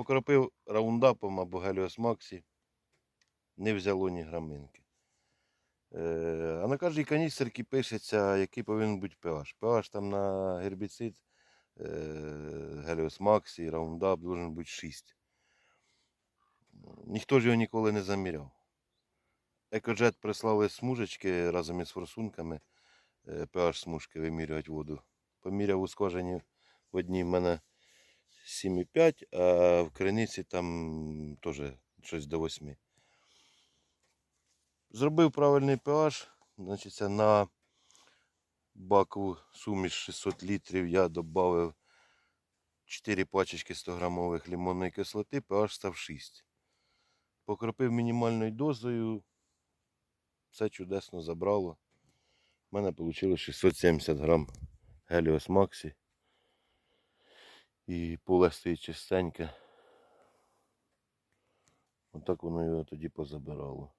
Покропив раундапом або Геліос Максі. Не взяло ні граминки. Е, а на кожній каністерці пишеться, який повинен бути pH. pH там на гербіцид е, Геліос Максі, раундап должен бути 6. Ніхто ж його ніколи не заміряв. Екоджет прислали смужечки разом із форсунками е, pH смужки вимірювати воду. Поміряв у скважині в одній в мене 7,5, а в криниці там теж щось до 8. Зробив правильний pH, значить на бакову суміш 600 літрів я додав 4 пачечки 100 грамових лимонної кислоти, pH став 6. Покропив мінімальною дозою, все чудесно забрало. У мене вийшло 670 грам Helios Maxi. І поле стоїть чистеньке. Отак воно його тоді позабирало.